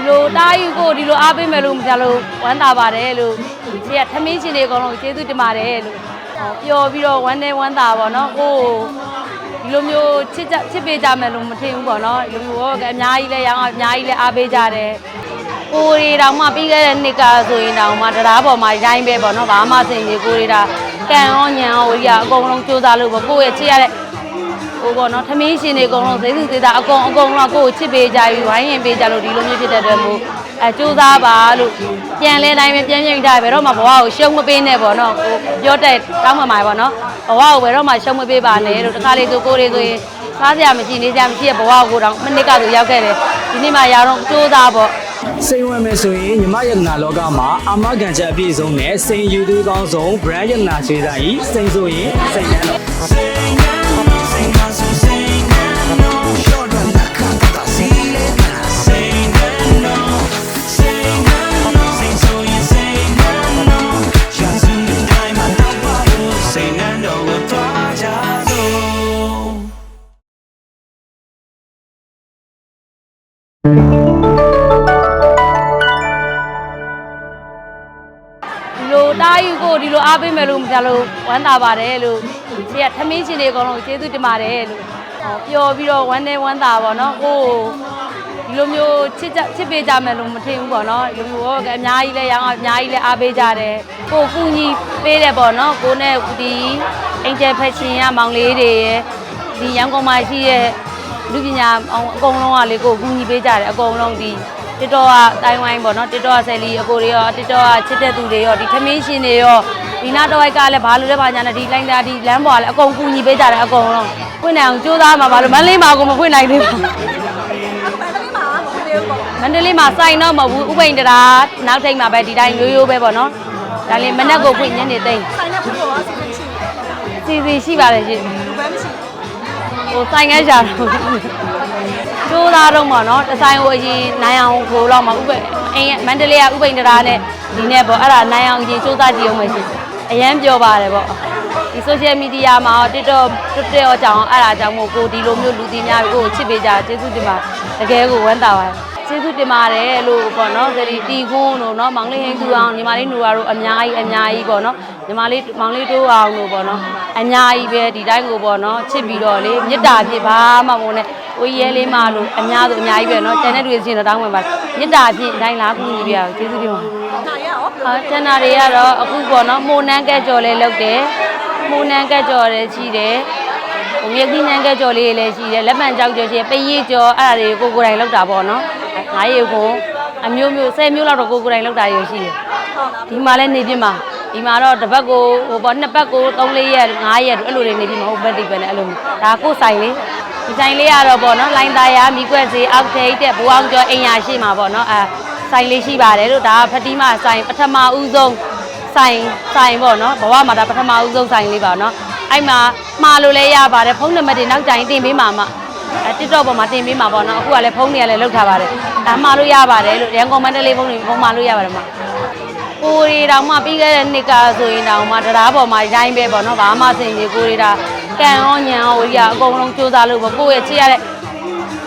ဒီလိုတားယူကိုဒီလိုအားပေးမယ်လို့မကြလို့ဝမ်းသာပါတယ်လို့ဒီကထမင်းရှင်တွေအကုန်လုံးကျေးဇူးတင်ပါတယ်လို့ဟောပျော်ပြီးတော့ဝမ်းနေဝမ်းသာပါတော့ကိုယ်ဒီလိုမျိုးချစ်ကြချစ်ပေးကြမယ်လို့မထင်ဘူးပေါ့နော်ဒီလိုမျိုးကအများကြီးလဲရောင်းအများကြီးလဲအားပေးကြတယ်ကိုယ်ရီတောင်မှပြီးခဲ့တဲ့နှစ်ကဆိုရင်တောင်မှတရားပေါ်မှာရိုင်းပဲပေါ့နော်ဘာမှစင်ကြီးကိုယ်ရီတာကံရောညံရောဝီရအကုန်လုံးစူးစမ်းလို့ပေါ့ကိုယ့်ရဲ့ချစ်ရတဲ့ ဟိုပေါ့နော်ထမင်းရှင်တွေအကုန်လုံး zetu သေးတာအကုန်အကုန်လုံးကိုယ့်ကိုချစ်ပေးကြပြီးဝိုင်းရင်ပေးကြလို့ဒီလိုမျိုးဖြစ်တဲ့အတွက်မို့အဲစူးစားပါလို့ပြန်လဲတိုင်းပဲပြန်ပြန်ကြဘယ်တော့မှဘဝကိုရှုံးမပေးနဲ့ပေါ့နော်ကိုပြောတဲ့တောင်းမှမှာပေါ့နော်ဘဝကိုဘယ်တော့မှရှုံးမပေးပါနဲ့လို့တခါလေဆိုကိုယ်လေးဆိုရင်စားစရာမရှိနေကြမရှိတဲ့ဘဝကိုတော့မနစ်ကဆိုရောက်ခဲ့တယ်ဒီနေ့မှရတော့စူးစားပေါ့စိန်ဝင်မယ်ဆိုရင်ညီမယတနာလောကမှာအာမခံချက်အပြည့်စုံနဲ့စိန်ယူသူကောင်းဆုံး brand ယတနာခြေဆိုင်ဤစိန်ဆိုရင်စိန်နန်းတော် လိုတားယူကိုဒီလိုအားပေးမယ်လို့မကြလို့ဝမ်းသာပါတယ်လို့ဒီကထမင်းရှင်တွေအကုန်လုံးကျေးဇူးတင်ပါတယ်လို့ဟောပျော်ပြီးတော့ဝမ်းနေဝမ်းသာပါတော့ကိုယ်ဒီလိုမျိုးချစ်ကြချစ်ပေးကြမယ်လို့မထင်ဘူးပေါ့နော်ဒီလိုမျိုးကအများကြီးလဲရောင်းအများကြီးလဲအားပေးကြတယ်ကိုကူညီပေးတယ်ပေါ့နော်ကိုနဲ့ဒီအင်ဂျယ်ဖက်ရှင်ရမောင်လေးတွေရယ်ဒီရန်ကုန်မှာရှိရဲ့လူပညာအောင်အကုန်လုံးကလေကိုကူညီပေးကြတယ်အကုန်လုံးဒီ တစ်တော်ကတိုင်းဝိုင်းပေါ့နော်တစ်တော်ကဆယ်လီအကိုတွေရောတစ်တော်ကချစ်တဲ့သူတွေရောဒီထမင်းရှင်တွေရောဒီနာတော့ိုက်ကလည်းဘာလို့လဲဘာညာနဲ့ဒီလိုင်းသားဒီလမ်းပေါ်ကလည်းအကုန်ကူညီပေးကြတယ်အကုန်လုံးဖွင့်နိုင်အောင်ကြိုးစားမှာဘာလို့မန္တလေးမှာကိုမဖွင့်နိုင်သေးဘူးမန္တလေးမှာစိုင်တော့မဟုတ်ဘူးဥပိန်တရာနောက်ထိပ်မှာပဲဒီတိုင်းရိုးရိုးပဲပေါ့နော်ဒါလည်းမနက်ကိုဖွင့်ညနေသိမ့်ဆိုင်တဲ့ဘုရားစီစဉ်ချစီီစီရှိပါတယ်ရှင်လူပဲမရှိ ဟိုဆိုင်ငယ်ရှာတော့ကျိုးသားတော့ပေါ့နော်တဆိုင်ကိုအရင်နိုင်အောင်ကိုတော့မှာဥပအိမ်မန္တလေးကဥပိန်တရာနဲ့ဒီနဲ့ပေါ့အဲ့ဒါနိုင်အောင်အရင်ကျိုးသားကြည့်အောင်ပဲရှင်အရန်ပြောပါတယ်ပေါ့ဒီ social media မှာ TikTok TikTok ရောကြောင်းအဲ့ဒါကြောင့်မို့ကိုဒီလိုမျိုးလူသိများကိုချစ်ပေးကြကျေးဇူးတင်ပါတကယ်ကိုဝမ်းသာပါတယ် ကျေးဇူးတင်ပါတယ်လို့ပေါ့နော်ဒီတီကွန်းတို့နော်မောင်လေးဟင်းသူအောင်ညီမလေးနူရာတို့အများကြီးအများကြီးပေါ့နော်ညီမလေးမောင်လေးတိုးအောင်တို့ပေါ့နော်အများကြီးပဲဒီတိုင်းကိုပေါ့နော်ချစ်ပြီးတော့လေမေတ္တာဖြစ်ဘာမှမဟုတ်နဲ့ကိုကြီးရဲလေးမလို့အများဆိုအများကြီးပဲနော်ကျန်တဲ့တွေချင်းတော့တောင်းဝင်ပါမေတ္တာဖြင့်အတိုင်းလားကူညီပြရအောင်ကျေးဇူးတင်ပါတယ်နာရရောအာတန်နာတွေကတော့အခုပေါ့နော်မှုန်နန်းကက်ကြော်လေးလုပ်တယ်မှုန်နန်းကက်ကြော်လည်းရှိတယ်ဟိုမြက်ကြီးနန်းကက်ကြော်လေးလည်းရှိတယ်လက်ပံကြောက်ကြော်ရှိတယ်ပရိကြော်အဲ့ဒါတွေကိုကိုယ်ကိုယ်တိုင်လုပ်တာပေါ့နော် ငါးရီကိုအမျိုးမျိုး10မျိုးလောက်တော့ကိုယ်ကိုယ်တိုင်လုပ်တာရရှိတယ်ဒီမှာလည်းနေပြမှာဒီမှာတော့တစ်ပတ်ကိုဟိုပေါ့နှစ်ပတ်ကို3 4ရက်5ရက်အဲ့လိုတွေနေပြီမဟုတ်ဘက်တိပဲနဲ့အဲ့လိုဒါကိုယ်ဆိုင်လေးဒီဆိုင်လေးကတော့ပေါ့နော်လိုင်းသားရမိကွက်စီအောက်ထိပ်တဲ့ဘူအောင်ကျော်အိမ်ယာရှိမှာပေါ့နော်အဲဆိုင်လေးရှိပါတယ်လို့ဒါကဖတိမဆိုင်ပထမဦးဆုံးဆိုင်ဆိုင်ပေါ့နော်ဘဝမှာဒါပထမဦးဆုံးဆိုင်လေးပါနော်အဲ့မှာမှာလို့လည်းရပါတယ်ဖုန်းနံပါတ်တွေနောက်ကြိုင်တင်ပေးမှာမှအဲ TikTok ပေါ်မှာတင်ပေးမှာပေါ့နော်အခုကလည်းဖုန်းတွေကလည်းလောက်ထားပါတယ်ဒါမှာလို့ရပါတယ်လို့ရန်ကုန်မန္တလေးဖုန်းတွေဖုန်းမှာလို့ရပါတယ်မှာကိုရီတောင်မှပြီးခဲ့တဲ့နှစ်ကဆိုရင်တောင်မှတရားပေါ်မှာရိုင်းပဲပေါ့နော်ဘာမှစင်ကြီးကိုရီတာကံရောညံရောဝီရအကုန်လုံးစူးစမ်းလို့ပေါ့ကိုယ့်ရဲ့ချစ်ရတဲ့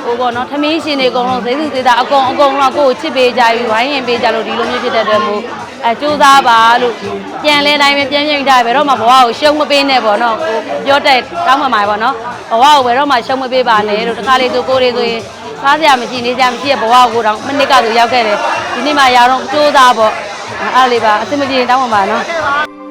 ဟိုပေါ့နော်ထမင်းရှင်တွေအကုန်လုံး zetu သေးတာအကုန်အကုန်လုံးကိုယ့်ကိုချစ်ပေးကြပြီးဝိုင်းရင်ပေးကြလို့ဒီလိုမျိုးဖြစ်တဲ့အတွက်မို့ အဲစူးစမ်းပါလို့ပြန်လဲတိုင်းပဲပြန်ပြန်ကြဘယ်တော့မှဘဝကိုရှုံးမပေးနဲ့ပေါ့နော်ကိုပြောတဲ့တောင်းမှမှာပေါ့နော်ဘဝကိုဘယ်တော့မှရှုံးမပေးပါနဲ့လို့တခါလေဆိုကိုရီဆိုရင်စားစရာမရှိနေကြမရှိတဲ့ဘဝကိုတော့မနစ်ကဆိုရောက်ခဲ့တယ်ဒီနေ့မှရတော့စူးစမ်းပေါ့အဲ့ဒါလေးပါအဆင်မပြေရင်တောင်းပါပါနော်ကဲပါ